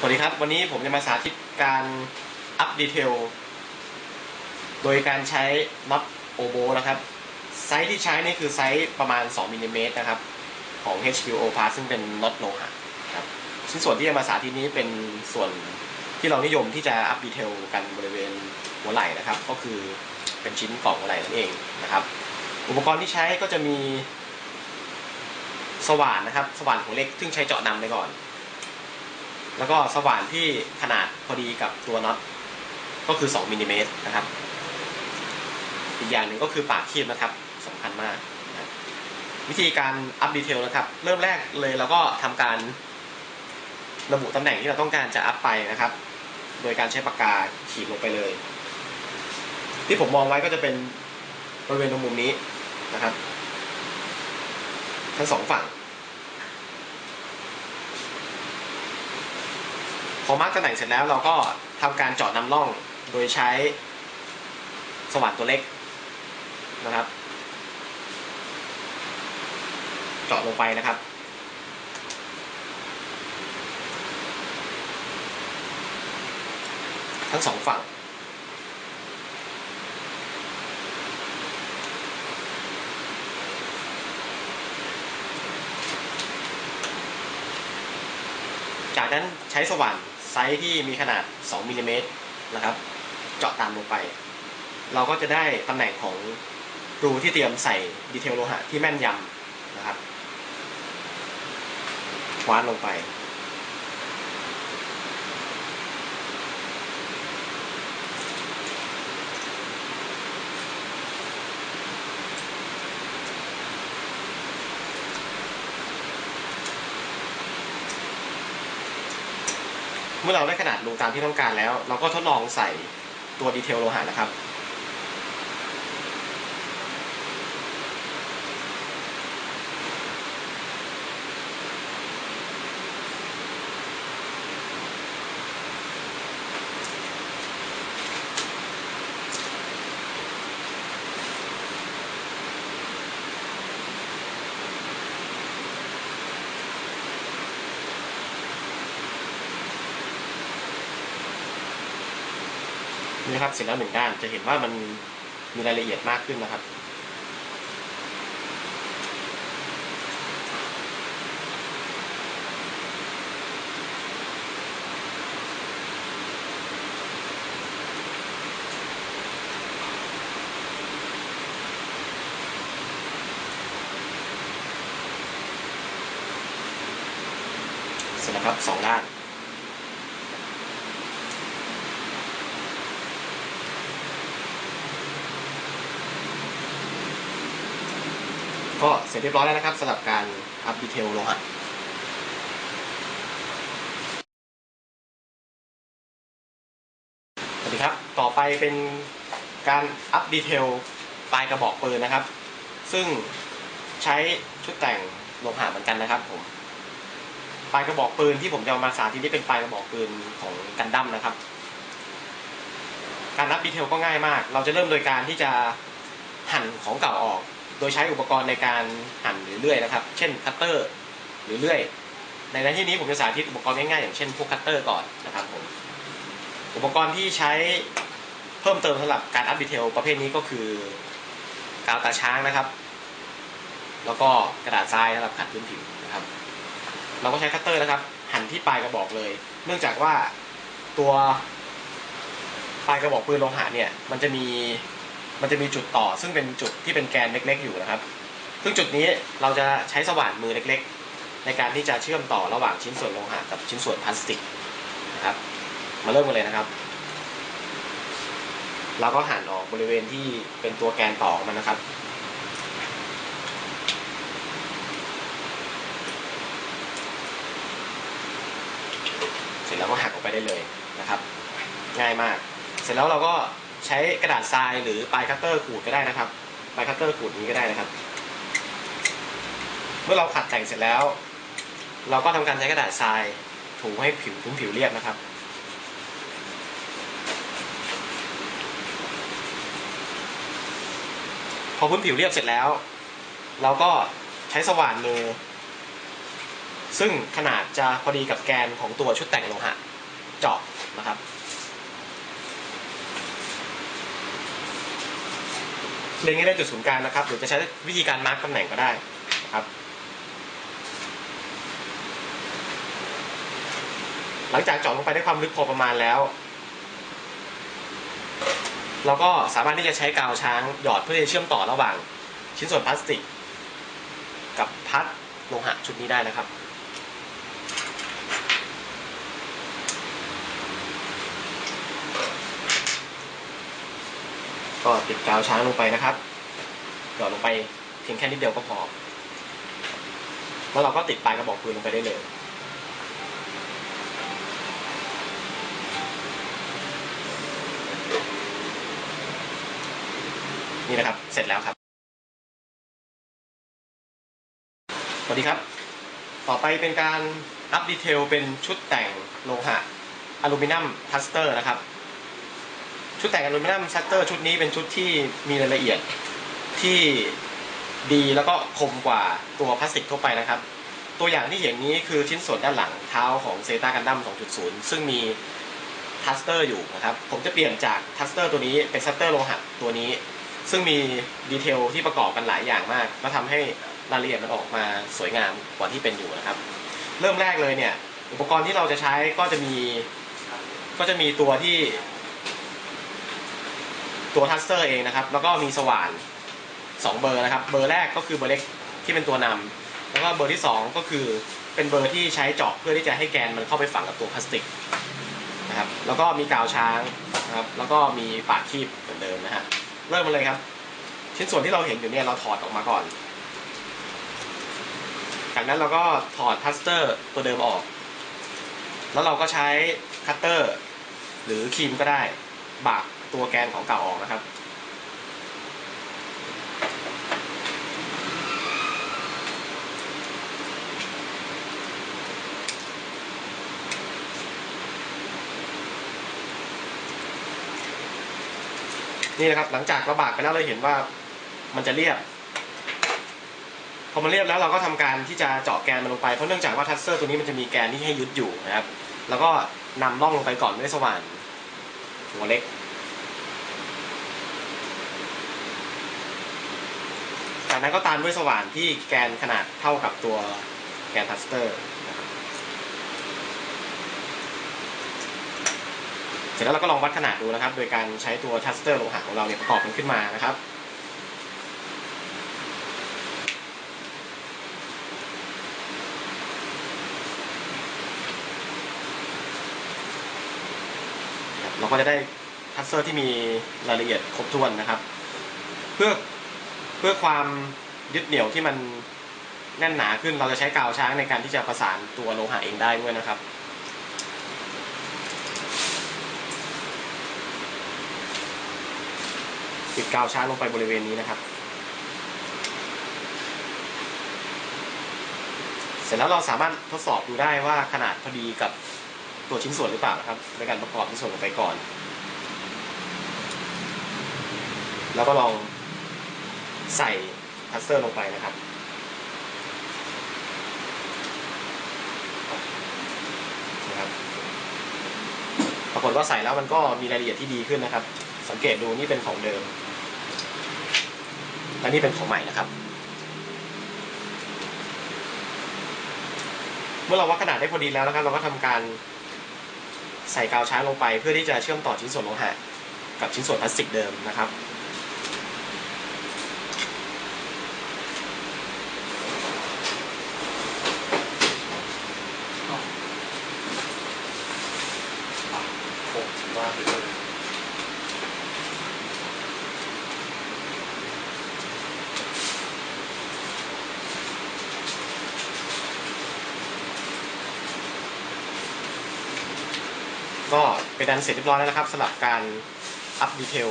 สวัสดีครับ วันนี้ผมจะมาสาธิตการอัพดีเทล โดยการใช้น็อตโอโบนะครับ ไซส์ที่ใช้นี่คือไซส์ประมาณ 2มิลลิเมตรนะครับ ของ HQO Plus ซึ่งเป็นน็อตโลหะครับชิ้นส่วนที่จะมาสาธิตนี้เป็นส่วนที่เรานิยมที่จะอัพดีเทลกันบริเวณหัวไหล่นะครับ ก็คือเป็นชิ้นกล่องหัวไหล่นั่นเองนะครับ อุปกรณ์ที่ใช้ก็จะมีสว่านนะครับ สว่านหัวเล็ก ซึ่งใช้เจาะนำไปก่อน แล้วก็สว่านที่ขนาดพอดีกับตัวน็อตก็คือ 2มิลลิเมตรนะครับ อีกอย่างหนึ่งก็คือปากคีบนะครับสำคัญมากนะวิธีการอัพดีเทลนะครับ เริ่มแรกเลยเราก็ทำการระบุตำแหน่งที่เราต้องการจะอัพไปนะครับ โดยการใช้ปากกาขีดลงไปเลย ที่ผมมองไว้ก็จะเป็นบริเวณตรงมุมนี้นะครับ ทั้งสองฝั่ง พอมาร์กตำแหน่งเสร็จแล้วเราก็ทำการเจาะนำร่องโดยใช้สว่านตัวเล็กนะครับ เจาะลงไปนะครับ ทั้งสองฝั่งจากนั้นใช้สว่าน ส์ที่มีขนาด 2มิลลิเมตรนะครับ เจาะตามลงไป เราก็จะได้ตำแหน่งของรูที่เตรียมใส่ดีเทลโลหะที่แม่นยำนะครับคว้านลงไป มื่อเราได้ขนาดรูตามที่ต้องการแล้ว เราก็ทดลองใส่ตัวดีเทลโลหะนะครับ นี่นะครับ เสร็จแล้วหนึ่งด้านจะเห็นว่ามันมีรายละเอียดมากขึ้นนะครับ เสร็จแล้วครับสองด้าน ก็เสร็จเรียบร้อยแล้วนะครับสำหรับการอัพดีเทลโลหะสวัสดีครับ ต่อไปเป็นการอัพดีเทลปลายกระบอกปืนนะครับ ซึ่งใช้ชุดแต่งโลหะเหมือนกันนะครับผมปลายกระบอกปืนที่ผมจะามาสาธิตนี่เป็นปลายกระบอกปืนของกันดั้มนะครับ การอัพดีเทลก็ง่ายมาก เราจะเริ่มโดยการที่จะหั่นของเก่าออก โดยใช้อุปกรณ์ในการหั่นหรือเลื่อยนะครับ เช่นคัตเตอร์หรือเลื่อยในในที่นี้ผมจะสาธิตอุปกรณ์ง่ายๆอย่างเช่นพวกคัตเตอร์ก่อนนะครับผม อุปกรณ์ที่ใช้เพิ่มเติมสำหรับการอัพดีเทลประเภทนี้ก็คือกาวตาช้างนะครับ แล้วก็กระดาษทรายสำหรับขัดพื้นผิวนะครับ เราก็ใช้คัตเตอร์นะครับ หั่นที่ปลายกระบอกเลย เนื่องจากว่าตัวปลายกระบอกปืนโลหะเนี่ยมันจะมี มันจะมีจุดต่อซึ่งเป็นจุดที่เป็นแกนเล็ก ๆ อยู่นะครับ ซึ่งจุดนี้เราจะใช้สว่านมือเล็ก ๆ ในการที่จะเชื่อมต่อระหว่างชิ้นส่วนโลหะกับชิ้นส่วนพลาสติกนะครับ มาเริ่มกันเลยนะครับ เราก็หั่นออกบริเวณที่เป็นตัวแกนต่อมันนะครับเสร็จแล้วก็หักออกไปได้เลยนะครับ ง่ายมาก เสร็จแล้วเราก็ ใช้กระดาษทรายหรือปลายคัตเตอร์ขูดก็ได้นะครับ ปลายคัตเตอร์ขูดนี้ก็ได้นะครับ เมื่อเราขัดแต่งเสร็จแล้ว เราก็ทำการใช้กระดาษทรายถูให้ผิวพื้นผิวเรียบนะครับพอพื้นผิวเรียบเสร็จแล้ว เราก็ใช้สว่านมือ ซึ่งขนาดจะพอดีกับแกนของตัวชุดแต่งโลหะเจาะนะครับ เล็งให้ได้จุดศูนย์กลางนะครับ หรือจะใช้วิธีการมาร์กตำแหน่งก็ได้นะครับ หลังจากเจาะลงไปได้ความลึกพอประมาณแล้ว เราก็สามารถที่จะใช้กาวช้างหยอดเพื่อจะเชื่อมต่อระหว่าง ชิ้นส่วนพลาสติก กับพัดโลหะชุดนี้ได้นะครับ ก็ติดกาวช้างลงไปนะครับหยอดลงไปเพียงแค่นิดเดียวก็พอ แล้วเราก็ติดปลายกระบอกปืนลงไปได้เลยนี่นะครับ เสร็จแล้วครับ สวัสดีครับ ต่อไปเป็นการอัพดีเทลเป็นชุดแต่งโลหะอลูมิเนียมทัสเตอร์นะครับ ชุดแต่งอลูมิเนียมทัสเตอร์ชุดนี้เป็นชุดที่มีรายละเอียดที่ดีแล้วก็คมกว่าตัวพลาสติกทั่วไปนะครับ ตัวอย่างที่เห็นนี้คือชิ้นส่วนด้านหลังเท้าของเซตากันดั้ม 2.0 ซึ่งมีทัสเตอร์อยู่นะครับ ผมจะเปลี่ยนจากทัสเตอร์ตัวนี้เป็นทัสเตอร์โลหะตัวนี้ ซึ่งมีดีเทลที่ประกอบกันหลายอย่างมากก็ทำให้รายละเอียดมันออกมาสวยงามกว่าที่เป็นอยู่นะครับ เริ่มแรกเลยเนี่ยอุปกรณ์ที่เราจะใช้ก็จะมีก็จะมีตัวที่ ตัวทัสเตอร์เองนะครับ แล้วก็มีสว่าน 2 เบอร์นะครับ เบอร์แรกก็คือเบอร์เล็กที่เป็นตัวนำแล้วก็เบอร์ที่ 2 ก็คือเป็นเบอร์ที่ใช้เจาะเพื่อที่จะให้แกนมันเข้าไปฝังกับตัวพลาสติกนะครับ แล้วก็มีกาวช้างนะครับ แล้วก็มีปากคีบเหมือนเดิมนะฮะ เริ่มมาเลยครับ ชิ้นส่วนที่เราเห็นอยู่เนี่ยเราถอดออกมาก่อน จากนั้นเราก็ถอดทัสเตอร์ตัวเดิมออก แล้วเราก็ใช้คัตเตอร์หรือครีมก็ได้บาก ตัวแกนของเก่าออกนะครับ นี่นะครับหลังจากราบากไปแล้วเราเห็นว่ามันจะเรียบพอมันเรียบแล้วเราก็ทำการที่จะเจาะแกนมันลงไปเพราะเนื่องจากว่าทัสเซอร์ตัวนี้มันจะมีแกนที่ให้ยึดอยู่นะครับ แล้วก็นำล่องลงไปก่อนด้วยสว่านหัวเล็ก จากนั้นก็ตามด้วยสว่านที่แกนขนาดเท่ากับตัวแกนทัสเตอร์นะครับเสร็จแล้วเราก็ลองวัดขนาดดูนะครับ โดยการใช้ตัวทัสเตอร์โลหะของเราเนี่ยประกอบมันขึ้นมานะครับเราก็จะได้ทัสเซอร์ที่มีรายละเอียดครบถ้วนนะครับ เพื่อ เพื่อความยึดเหนี่ยวที่มันแน่นหนาขึ้นเราจะใช้กาวช้างในการที่จะประสานตัวโลหะเองได้ด้วยนะครับติดกาวช้างลงไปบริเวณนี้นะครับ เสร็จแล้วเราสามารถทดสอบดูได้ว่าขนาดพอดีกับตัวชิ้นส่วนหรือเปล่านะครับในการประกอบชิ้นส่วนลงไปก่อน แล้วก็ลอง ใส่ทัสเตอร์ลงไปนะครับนะครับปรากฏว่าใส่แล้วมันก็มีรายละเอียดที่ดีขึ้นนะครับ สังเกตดูนี่เป็นของเดิมและนี่เป็นของใหม่นะครับ เมื่อเราวัดขนาดได้พอดีแล้วนะครับ เราก็ทำการใส่กาวช้างลงไป เพื่อที่จะเชื่อมต่อชิ้นส่วนโลหะกับชิ้นส่วนพลาสติกเดิมนะครับ ก็เป็นอันเสร็จเรียบร้อยแล้วนะครับสำหรับการอัพดีเทล